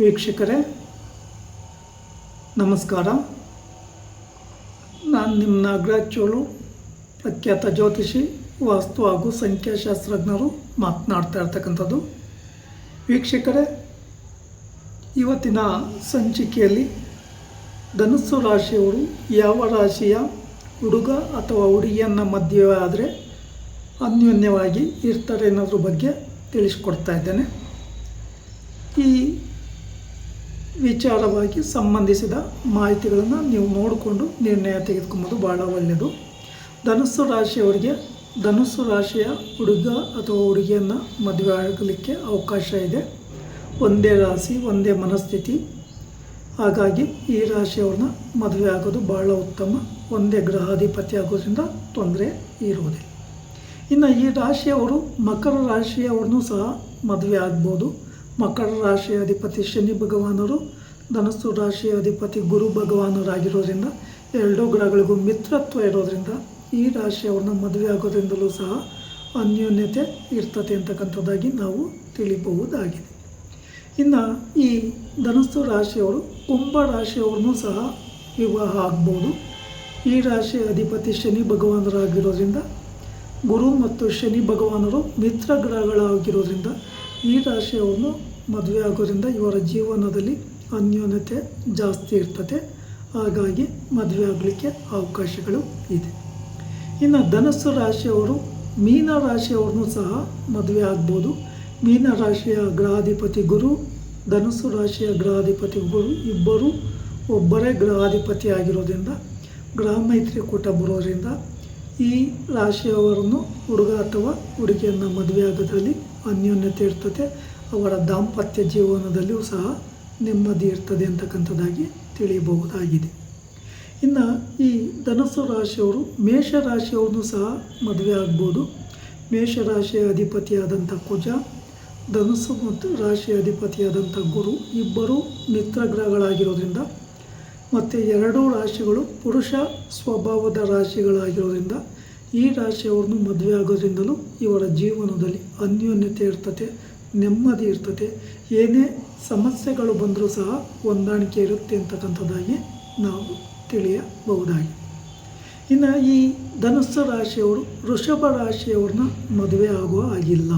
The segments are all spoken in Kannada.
ವೀಕ್ಷಕರೇ, ನಮಸ್ಕಾರ. ನಾನು ನಿಮ್ಮ ನಾಗರಾಜ್ ಚೋಳು, ಪ್ರಖ್ಯಾತ ಜ್ಯೋತಿಷಿ, ವಾಸ್ತು ಹಾಗೂ ಸಂಖ್ಯಾಶಾಸ್ತ್ರಜ್ಞರು ಮಾತನಾಡ್ತಾ ಇರ್ತಕ್ಕಂಥದ್ದು. ವೀಕ್ಷಕರೇ, ಇವತ್ತಿನ ಸಂಚಿಕೆಯಲ್ಲಿ ಧನುಸ್ಸು ರಾಶಿಯವರು ಯಾವ ರಾಶಿಯ ಹುಡುಗ ಅಥವಾ ಹುಡುಗಿಯನ್ನು ಮದುವೆ ಆದರೆ ಅನ್ಯೋನ್ಯವಾಗಿ ಇರ್ತಾರೆ ಅನ್ನೋದ್ರ ಬಗ್ಗೆ ತಿಳಿಸ್ಕೊಡ್ತಾ ಇದ್ದೇನೆ. ಈ ವಿಚಾರವಾಗಿ ಸಂಬಂಧಿಸಿದ ಮಾಹಿತಿಗಳನ್ನು ನೀವು ನೋಡಿಕೊಂಡು ನಿರ್ಣಯ ತೆಗೆದುಕೊಂಬೋದು ಭಾಳ ಒಳ್ಳೆಯದು. ಧನುಸ್ಸು ರಾಶಿಯವರಿಗೆ ಧನುಸ್ಸು ರಾಶಿಯ ಹುಡುಗ ಅಥವಾ ಹುಡುಗಿಯನ್ನು ಮದುವೆ ಆಗಲಿಕ್ಕೆ ಅವಕಾಶ ಇದೆ. ಒಂದೇ ರಾಶಿ, ಒಂದೇ ಮನಸ್ಥಿತಿ. ಹಾಗಾಗಿ ಈ ರಾಶಿಯವ್ರನ್ನ ಮದುವೆ ಆಗೋದು ಭಾಳ ಉತ್ತಮ, ಒಂದೇ ಗ್ರಹಾಧಿಪತಿ ಆಗೋದ್ರಿಂದ ತೊಂದರೆ ಇರುವುದಿಲ್ಲ. ಇನ್ನು ಈ ರಾಶಿಯವರು ಮಕರ ರಾಶಿಯವ್ರನ್ನೂ ಸಹ ಮದುವೆ ಆಗ್ಬೋದು. ಮಕರ ರಾಶಿಯ ಅಧಿಪತಿ ಶನಿ ಭಗವಾನರು, ಧನಸ್ಸು ರಾಶಿಯ ಅಧಿಪತಿ ಗುರು ಭಗವಾನರಾಗಿರೋದ್ರಿಂದ, ಎರಡೂ ಗ್ರಹಗಳಿಗೂ ಮಿತ್ರತ್ವ ಇರೋದ್ರಿಂದ, ಈ ರಾಶಿಯವ್ರನ್ನ ಮದುವೆ ಆಗೋದ್ರಿಂದಲೂ ಸಹ ಅನ್ಯೋನ್ಯತೆ ಇರ್ತದೆ ಅಂತಕ್ಕಂಥದ್ದಾಗಿ ನಾವು ತಿಳಿಬಹುದಾಗಿದೆ. ಇನ್ನು ಈ ಧನಸ್ಸು ರಾಶಿಯವರು ಕುಂಭ ರಾಶಿಯವ್ರನ್ನೂ ಸಹ ವಿವಾಹ ಆಗ್ಬೋದು. ಈ ರಾಶಿಯ ಅಧಿಪತಿ ಶನಿ ಭಗವಾನರಾಗಿರೋದ್ರಿಂದ, ಗುರು ಮತ್ತು ಶನಿ ಭಗವಾನರು ಮಿತ್ರ ಗ್ರಹಗಳಾಗಿರೋದ್ರಿಂದ ಈ ರಾಶಿಯವನ್ನು ಮದುವೆ ಆಗೋದ್ರಿಂದ ಇವರ ಜೀವನದಲ್ಲಿ ಅನ್ಯೋನ್ಯತೆ ಜಾಸ್ತಿ ಇರ್ತದೆ. ಹಾಗಾಗಿ ಮದುವೆ ಆಗಲಿಕ್ಕೆ ಅವಕಾಶಗಳು ಇದೆ. ಇನ್ನು ಧನಸ್ಸು ರಾಶಿಯವರು ಮೀನ ರಾಶಿಯವ್ರನ್ನೂ ಸಹ ಮದುವೆ ಆಗ್ಬೋದು. ಮೀನ ರಾಶಿಯ ಗ್ರಹಾಧಿಪತಿ ಗುರು, ಧನಸ್ಸು ರಾಶಿಯ ಗ್ರಹಾಧಿಪತಿ ಗುರು ಇಬ್ಬರು ಒಬ್ಬರೇ ಗ್ರಹಾಧಿಪತಿ ಆಗಿರೋದ್ರಿಂದ ಗ್ರಹ ಮೈತ್ರಿಕೂಟ ಬರೋದ್ರಿಂದ ಈ ರಾಶಿಯವರನ್ನು ಹುಡುಗ ಅಥವಾ ಹುಡುಗಿಯನ್ನು ಮದುವೆ ಆಗೋದ್ರಲ್ಲಿ ಅನ್ಯೋನ್ಯತೆ ಇರ್ತದೆ, ಅವರ ದಾಂಪತ್ಯ ಜೀವನದಲ್ಲಿಯೂ ಸಹ ನೆಮ್ಮದಿ ಇರ್ತದೆ ಅಂತಕ್ಕಂಥದ್ದಾಗಿ ತಿಳಿಯಬಹುದಾಗಿದೆ. ಇನ್ನು ಈ ಧನಸ್ಸು ರಾಶಿಯವರು ಮೇಷ ರಾಶಿಯವ್ರನ್ನೂ ಸಹ ಮದುವೆ ಆಗ್ಬೋದು. ಮೇಷರಾಶಿಯ ಅಧಿಪತಿಯಾದಂಥ ಕುಜ, ಧನಸ್ಸು ಮತ್ತು ರಾಶಿಯ ಅಧಿಪತಿಯಾದಂಥ ಗುರು ಇಬ್ಬರು ಮಿತ್ರಗ್ರಹಗಳಾಗಿರೋದ್ರಿಂದ ಮತ್ತು ಎರಡೂ ರಾಶಿಗಳು ಪುರುಷ ಸ್ವಭಾವದ ರಾಶಿಗಳಾಗಿರೋದ್ರಿಂದ ಈ ರಾಶಿಯವ್ರನ್ನು ಮದುವೆ ಆಗೋದ್ರಿಂದಲೂ ಇವರ ಜೀವನದಲ್ಲಿ ಅನ್ಯೋನ್ಯತೆ ಇರ್ತದೆ ನೆಮ್ಮದಿ ಇರ್ತದೆ ಏನೇ ಸಮಸ್ಯೆಗಳು ಬಂದರೂ ಸಹ ಹೊಂದಾಣಿಕೆ ಇರುತ್ತೆ ಅಂತಕ್ಕಂಥದ್ದಾಗಿ ನಾವು ತಿಳಿಯಬಹುದಾಗಿ. ಇನ್ನು ಈ ಧನುಸ್ಸು ರಾಶಿಯವರು ವೃಷಭ ರಾಶಿಯವ್ರನ್ನ ಮದುವೆ ಆಗುವ ಆಗಿಲ್ಲ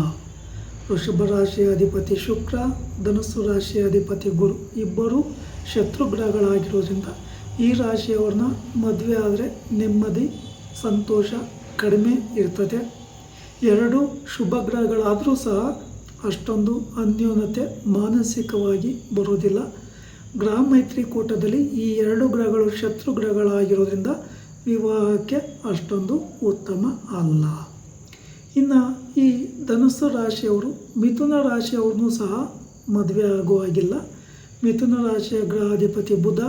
ವೃಷಭ ರಾಶಿಯ ಅಧಿಪತಿ ಶುಕ್ರ, ಧನುಸ್ಸು ರಾಶಿಯ ಅಧಿಪತಿ ಗುರು ಇಬ್ಬರು ಶತ್ರುಗ್ರಹಗಳಾಗಿರೋದ್ರಿಂದ ಈ ರಾಶಿಯವ್ರನ್ನ ಮದುವೆ ಆದರೆ ನೆಮ್ಮದಿ, ಸಂತೋಷ ಕಡಿಮೆ ಇರ್ತದೆ. ಎರಡು ಶುಭ ಗ್ರಹಗಳಾದರೂ ಸಹ ಅಷ್ಟೊಂದು ಅನ್ಯೂನತೆ ಮಾನಸಿಕವಾಗಿ ಬರೋದಿಲ್ಲ ಗ್ರಹ ಮೈತ್ರಿಕೂಟದಲ್ಲಿ ಈ ಎರಡು ಗ್ರಹಗಳು ಶತ್ರು ಗ್ರಹಗಳಾಗಿರೋದ್ರಿಂದ ವಿವಾಹಕ್ಕೆ ಅಷ್ಟೊಂದು ಉತ್ತಮ ಅಲ್ಲ. ಇನ್ನು ಈ ಧನುಸ್ಸು ರಾಶಿಯವರು ಮಿಥುನ ರಾಶಿಯವ್ರನ್ನೂ ಸಹ ಮದುವೆ ಆಗುವಾಗಿಲ್ಲ ಮಿಥುನ ರಾಶಿಯ ಗ್ರಹಾಧಿಪತಿ ಬುಧ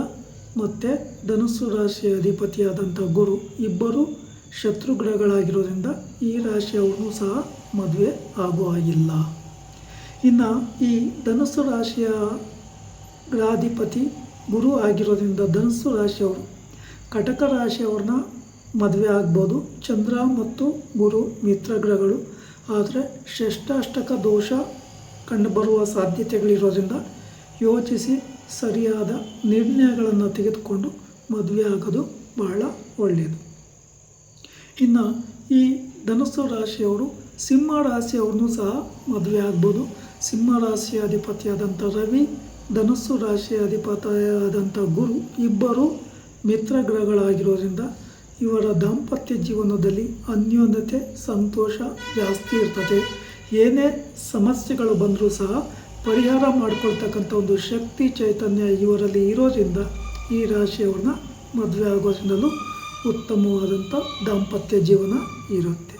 ಮತ್ತು ಧನುಸ್ಸು ರಾಶಿಯ ಅಧಿಪತಿಯಾದಂಥ ಗುರು ಇಬ್ಬರು ಶತ್ರುಗ್ರಹಗಳಾಗಿರೋದ್ರಿಂದ ಈ ರಾಶಿಯವ್ರನ್ನೂ ಸಹ ಮದುವೆ ಆಗುವಾಗಿಲ್ಲ ಇನ್ನು ಈ ಧನುಸ್ಸು ರಾಶಿಯ ಗ್ರಹಾಧಿಪತಿ ಗುರು ಆಗಿರೋದ್ರಿಂದ ಧನುಸ್ಸು ರಾಶಿಯವರು ಕಟಕ ರಾಶಿಯವ್ರನ್ನ ಮದುವೆ ಆಗ್ಬೋದು. ಚಂದ್ರ ಮತ್ತು ಗುರು ಮಿತ್ರಗ್ರಹಗಳು ಆದರೆ ಷಷ್ಟಾಷ್ಟಕ ದೋಷ ಕಂಡುಬರುವ ಸಾಧ್ಯತೆಗಳಿರೋದ್ರಿಂದ ಯೋಚಿಸಿ ಸರಿಯಾದ ನಿರ್ಣಯಗಳನ್ನು ತೆಗೆದುಕೊಂಡು ಮದುವೆ ಆಗೋದು ಬಹಳ ಒಳ್ಳೆಯದು ಇನ್ನು ಈ ಧನಸ್ಸು ರಾಶಿಯವರು ಸಿಂಹ ರಾಶಿಯವ್ರನ್ನೂ ಸಹ ಮದುವೆ ಆಗ್ಬೋದು. ಸಿಂಹ ರಾಶಿಯ ಅಧಿಪತಿಯಾದಂಥ ರವಿ, ಧನುಸ್ಸು ರಾಶಿಯ ಅಧಿಪತಿಯಾದಂಥ ಗುರು ಇಬ್ಬರು ಮಿತ್ರ ಗ್ರಹಗಳಾಗಿರೋದ್ರಿಂದ ಇವರ ದಾಂಪತ್ಯ ಜೀವನದಲ್ಲಿ ಅನ್ಯೋನ್ಯತೆ, ಸಂತೋಷ ಜಾಸ್ತಿ ಇರ್ತದೆ. ಏನೇ ಸಮಸ್ಯೆಗಳು ಬಂದರೂ ಸಹ ಪರಿಹಾರ ಮಾಡಿಕೊಳ್ತಕ್ಕಂಥ ಒಂದು ಶಕ್ತಿ ಚೈತನ್ಯ ಇವರಲ್ಲಿ ಇರೋದ್ರಿಂದ ಈ ರಾಶಿಯವ್ರನ್ನ ಮದುವೆ ಆಗೋದ್ರಿಂದಲೂ ಉತ್ತಮವಾದಂಥ ದಾಂಪತ್ಯ ಜೀವನ ಇರುತ್ತೆ.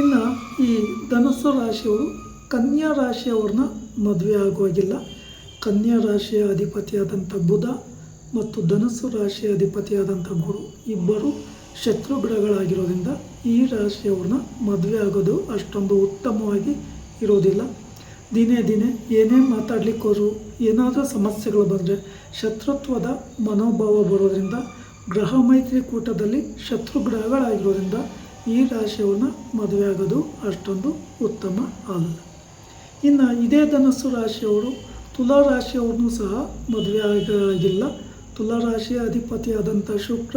ಇನ್ನು ಈ ಧನಸ್ಸು ರಾಶಿಯವರು ಕನ್ಯಾ ರಾಶಿಯವ್ರನ್ನ ಮದುವೆ ಆಗುವಾಗಿಲ್ಲ. ಕನ್ಯಾ ರಾಶಿಯ ಅಧಿಪತಿಯಾದಂಥ ಬುಧ ಮತ್ತು ಧನಸ್ಸು ರಾಶಿಯ ಅಧಿಪತಿಯಾದಂಥ ಗುರು ಇಬ್ಬರು ಶತ್ರುಗ್ರಹಗಳಾಗಿರೋದ್ರಿಂದ ಈ ರಾಶಿಯವ್ರನ್ನ ಮದುವೆ ಆಗೋದು ಅಷ್ಟೊಂದು ಉತ್ತಮವಾಗಿ ಇರೋದಿಲ್ಲ. ದಿನೇ ದಿನೇ ಏನೇ ಮಾತಾಡಲಿಕ್ಕೋರು ಏನಾದರೂ ಸಮಸ್ಯೆಗಳು ಬಂದರೆ ಶತ್ರುತ್ವದ ಮನೋಭಾವ ಬರೋದ್ರಿಂದ ಗ್ರಹ ಮೈತ್ರಿಕೂಟದಲ್ಲಿ ಶತ್ರುಗ್ರಹಗಳಾಗಿರೋದ್ರಿಂದ ಈ ರಾಶಿಯವನ್ನು ಮದುವೆ ಆಗೋದು ಅಷ್ಟೊಂದು ಉತ್ತಮ ಅಲ್ಲ. ಇನ್ನು ಇದೇ ಧನಸ್ಸು ರಾಶಿಯವರು ತುಲಾ ರಾಶಿಯವ್ರನ್ನೂ ಸಹ ಮದುವೆ ಆಗಿಲ್ಲ ತುಲಾ ರಾಶಿಯ ಅಧಿಪತಿಯಾದಂಥ ಶುಕ್ರ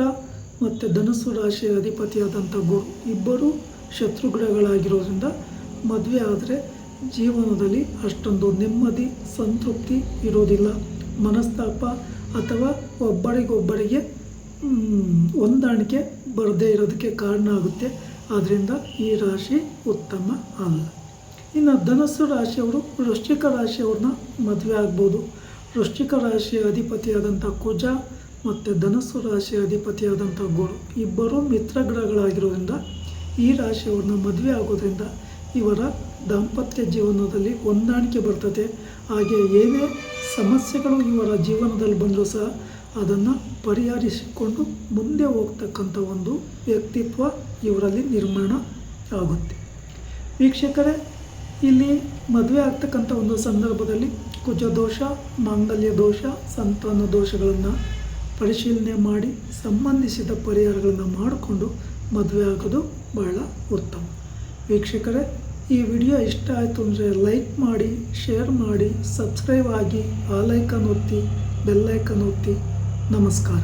ಮತ್ತು ಧನಸ್ಸು ರಾಶಿಯ ಅಧಿಪತಿಯಾದಂಥ ಗುರು ಇಬ್ಬರೂ ಶತ್ರುಗ್ರಹಗಳಾಗಿರೋದ್ರಿಂದ ಮದುವೆ ಆದರೆ ಜೀವನದಲ್ಲಿ ಅಷ್ಟೊಂದು ನೆಮ್ಮದಿ, ಸಂತೃಪ್ತಿ ಇರೋದಿಲ್ಲ ಮನಸ್ತಾಪ ಅಥವಾ ಒಬ್ಬರಿಗೊಬ್ಬರಿಗೆ ಹೊಂದಾಣಿಕೆ ಬರದೇ ಇರೋದಕ್ಕೆ ಕಾರಣ ಆಗುತ್ತೆ. ಆದ್ದರಿಂದ ಈ ರಾಶಿ ಉತ್ತಮ ಅಲ್ಲ. ಇನ್ನು ಧನಸ್ಸು ರಾಶಿಯವರು ವೃಶ್ಚಿಕ ರಾಶಿಯವ್ರನ್ನ ಮದುವೆ ಆಗ್ಬೋದು. ವೃಶ್ಚಿಕ ರಾಶಿಯ ಅಧಿಪತಿಯಾದಂಥ ಕುಜ ಮತ್ತು ಧನಸ್ಸು ರಾಶಿಯ ಅಧಿಪತಿಯಾದಂಥ ಗುರು ಇಬ್ಬರೂ ಮಿತ್ರಗ್ರಹಗಳಾಗಿರೋದ್ರಿಂದ ಈ ರಾಶಿಯವ್ರನ್ನ ಮದುವೆ ಆಗೋದ್ರಿಂದ ಇವರ ದಾಂಪತ್ಯ ಜೀವನದಲ್ಲಿ ಹೊಂದಾಣಿಕೆ ಬರ್ತದೆ. ಹಾಗೆ ಏನೇ ಸಮಸ್ಯೆಗಳು ಇವರ ಜೀವನದಲ್ಲಿ ಬಂದರೂ ಸಹ ಅದನ್ನು ಪರಿಹರಿಸಿಕೊಂಡು ಮುಂದೆ ಹೋಗ್ತಕ್ಕಂಥ ಒಂದು ವ್ಯಕ್ತಿತ್ವ ಇವರಲ್ಲಿ ನಿರ್ಮಾಣ ಆಗುತ್ತೆ. ವೀಕ್ಷಕರೇ, ಇಲ್ಲಿ ಮದುವೆ ಆಗ್ತಕ್ಕಂಥ ಒಂದು ಸಂದರ್ಭದಲ್ಲಿ ಕುಜ ದೋಷ, ಮಾಂಗಲ್ಯ ದೋಷ, ಸಂತಾನ ದೋಷಗಳನ್ನು ಪರಿಶೀಲನೆ ಮಾಡಿ ಸಂಬಂಧಿಸಿದ ಪರಿಹಾರಗಳನ್ನು ಮಾಡಿಕೊಂಡು ಮದುವೆ ಆಗೋದು ಬಹಳ ಉತ್ತಮ. ವೀಕ್ಷಕರೇ, ಈ ವಿಡಿಯೋ ಇಷ್ಟ ಆಯಿತು ಅಂದರೆ ಲೈಕ್ ಮಾಡಿ, ಶೇರ್ ಮಾಡಿ, ಸಬ್ಸ್ಕ್ರೈಬ್ ಆಗಿ ಆಲೈಕನ್ ಲೈಕನ್ ಒತ್ತಿ ಬೆಲ್ಲೈಕನ್ ಒತ್ತಿ. ನಮಸ್ಕಾರ